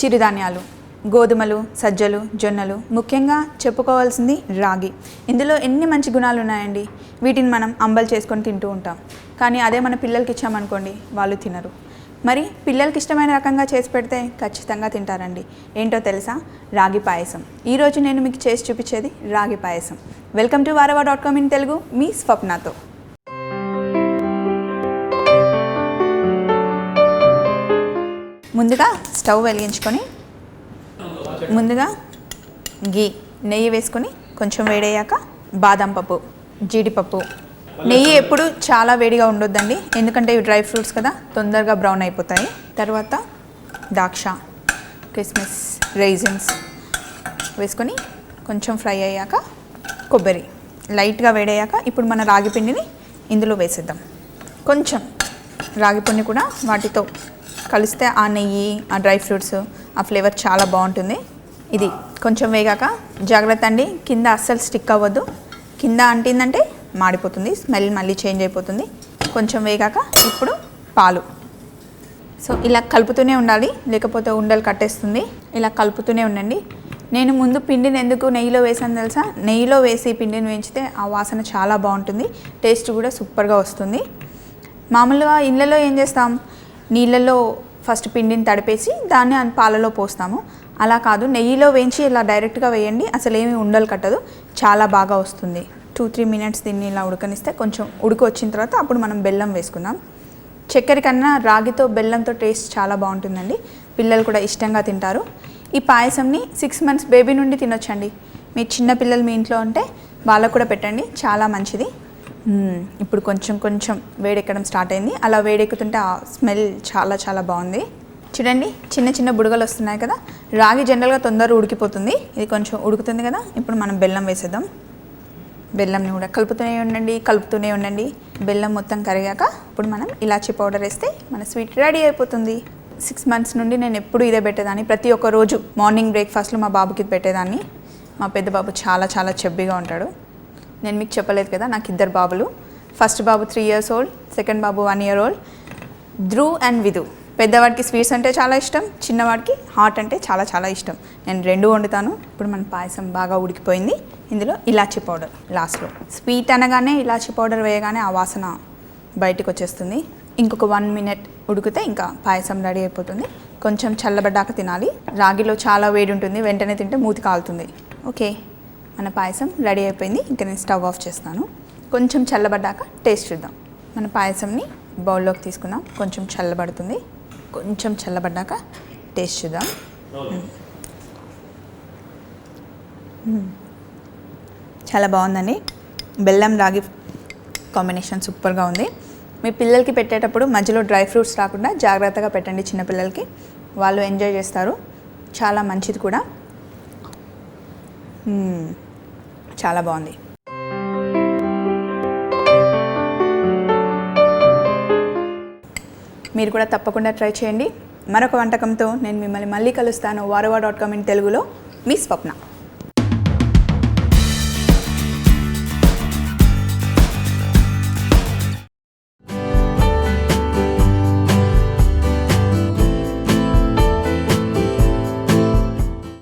చిరుధాన్యాలు గోధుమలు సజ్జలు జొన్నలు ముఖ్యంగా చెప్పుకోవాల్సింది రాగి. ఇందులో ఎన్ని మంచి గుణాలు ఉన్నాయండి వీటిని మనం అంబలు చేసుకొని తింటూ ఉంటాం. కానీ అదే మన పిల్లలకి ఇచ్చామనుకోండి వాళ్ళు తినరు. మరి పిల్లలకి ఇష్టమైన రకంగా చేసి పెడితే ఖచ్చితంగా తింటారండి. ఏంటో తెలుసా? రాగి పాయసం. ఈరోజు నేను మీకు చేసి చూపించేది రాగి పాయసం. Welcome to Vahrehvah dot com in Telugu మీ స్వప్నతో. ముందుగా స్టవ్ వెలిగించుకొని ముందుగా గీ నెయ్యి వేసుకొని కొంచెం వేడయ్యాక బాదం పప్పు జీడిపప్పు. నెయ్యి ఎప్పుడు చాలా వేడిగా ఉండొద్దండి ఎందుకంటే ఇవి డ్రై ఫ్రూట్స్ కదా తొందరగా బ్రౌన్ అయిపోతాయి. తర్వాత ద్రాక్ష కిస్మిస్ రైజిన్స్ వేసుకొని కొంచెం ఫ్రై అయ్యాక కొబ్బరి. లైట్గా వేడయ్యాక ఇప్పుడు మన రాగి పిండిని ఇందులో వేసేద్దాం. కొంచెం రాగి పిండి కూడా వాటితో కలిస్తే ఆ నెయ్యి ఆ డ్రై ఫ్రూట్స్ ఆ ఫ్లేవర్ చాలా బాగుంటుంది. ఇది కొంచెం వేగాక జాగ్రత్త అండి. కింద అస్సలు స్టిక్ అవ్వద్దు. కింద అంటిందంటే మాడిపోతుంది స్మెల్ మళ్ళీ చేంజ్ అయిపోతుంది. కొంచెం వేగాక ఇప్పుడు పాలు. సో ఇలా కలుపుతూనే ఉండాలి. లేకపోతే ఉండలు కట్టేస్తుంది. ఇలా కలుపుతూనే ఉండండి. నేను ముందు పిండిని ఎందుకు నెయ్యిలో వేసాను తెలుసా? నెయ్యిలో వేసి పిండిని వేయించితే ఆ వాసన చాలా బాగుంటుంది. టేస్ట్ కూడా సూపర్గా వస్తుంది. మామూలుగా ఇళ్ళలో ఏం చేస్తాం? నీళ్ళలో ఫస్ట్ పిండిని తడిపేసి దాన్ని పాలలో పోస్తాము. అలా కాదు నెయ్యిలో వేయించి ఇలా డైరెక్ట్గా వేయండి. అసలు ఏమి ఉండలు కట్టదు. చాలా బాగా వస్తుంది. టూ త్రీ మినిట్స్ దీన్ని ఇలా ఉడకనిస్తే కొంచెం ఉడక వచ్చిన తర్వాత అప్పుడు మనం బెల్లం వేసుకుందాం. చక్కెర కన్నా రాగితో బెల్లంతో టేస్ట్ చాలా బాగుంటుందండి. పిల్లలు కూడా ఇష్టంగా తింటారు. ఈ పాయసంని సిక్స్ మంత్స్ బేబీ నుండి తినొచ్చండి. మీ చిన్న పిల్లలు మీ ఇంట్లో ఉంటే వాళ్ళకు కూడా పెట్టండి. చాలా మంచిది. ఇప్పుడు కొంచెం కొంచెం వేడెక్కడం స్టార్ట్ అయింది. అలా వేడెక్కుతుంటే ఆ స్మెల్ చాలా చాలా బాగుంది. చూడండి చిన్న చిన్న బుడగలు వస్తున్నాయి కదా. రాగి జనరల్గా తొందరగా ఉడికిపోతుంది. ఇది కొంచెం ఉడుకుతుంది కదా. ఇప్పుడు మనం బెల్లం వేసేద్దాం. బెల్లంని కూడా కలుపుతూనే ఉండండి కలుపుతూనే ఉండండి. బెల్లం మొత్తం కరిగాక ఇప్పుడు మనం ఇలాచీ పౌడర్ వేస్తే మన స్వీట్ రెడీ అయిపోతుంది. సిక్స్ మంత్స్ నుండి నేను ఎప్పుడు ఇదే పెట్టేదాన్ని. ప్రతి ఒక్క రోజు మార్నింగ్ బ్రేక్ఫాస్ట్లో మా బాబుకి పెట్టేదాన్ని. మా పెద్ద బాబు చాలా చాలా చెబ్బిగా ఉంటాడు. నేను మీకు చెప్పలేదు కదా నాకు ఇద్దరు బాబులు. ఫస్ట్ బాబు three years old second Babu one year old Dhruv and Vidhu. పెద్దవాడికి sweets అంటే చాలా ఇష్టం చిన్నవాడికి హాట్ అంటే చాలా చాలా ఇష్టం. నేను రెండు వండుతాను. ఇప్పుడు మన పాయసం బాగా ఉడికిపోయింది. ఇందులో ఇలాచీ పౌడర్ లాస్ట్లో స్వీట్ అనగానే ఇలాచీ పౌడర్ వేయగానే ఆ వాసన బయటకు వచ్చేస్తుంది. ఇంకొక వన్ మినిట్ ఉడికితే ఇంకా పాయసం రెడీ అయిపోతుంది. కొంచెం చల్లబడ్డాక తినాలి. రాగిలో చాలా వేడి ఉంటుంది వెంటనే తింటే మూతి కాలుతుంది. ఓకే మన పాయసం రెడీ అయిపోయింది. ఇంకా నేను స్టవ్ ఆఫ్ చేస్తాను కొంచెం చల్లబడ్డాక టేస్ట్ చూద్దాం. మన పాయసంని బౌల్లోకి తీసుకుందాం. కొంచెం చల్లబడుతుంది. కొంచెం చల్లబడ్డాక టేస్ట్ చూద్దాం. చాలా బాగుందండి. బెల్లం రాగి కాంబినేషన్ సూపర్గా ఉంది. మీ పిల్లలకి పెట్టేటప్పుడు మధ్యలో డ్రై ఫ్రూట్స్ రాకుండా జాగ్రత్తగా పెట్టండి చిన్నపిల్లలకి. వాళ్ళు ఎంజాయ్ చేస్తారు. చాలా మంచిది కూడా. చాలా బాగుంది. మీరు కూడా తప్పకుండా ట్రై చేయండి. మరొక వంటకంతో నేను మిమ్మల్ని మళ్ళీ కలుస్తాను. వారవా డాట్ కామ్ ఇన్ తెలుగులో. మీ స్వప్న.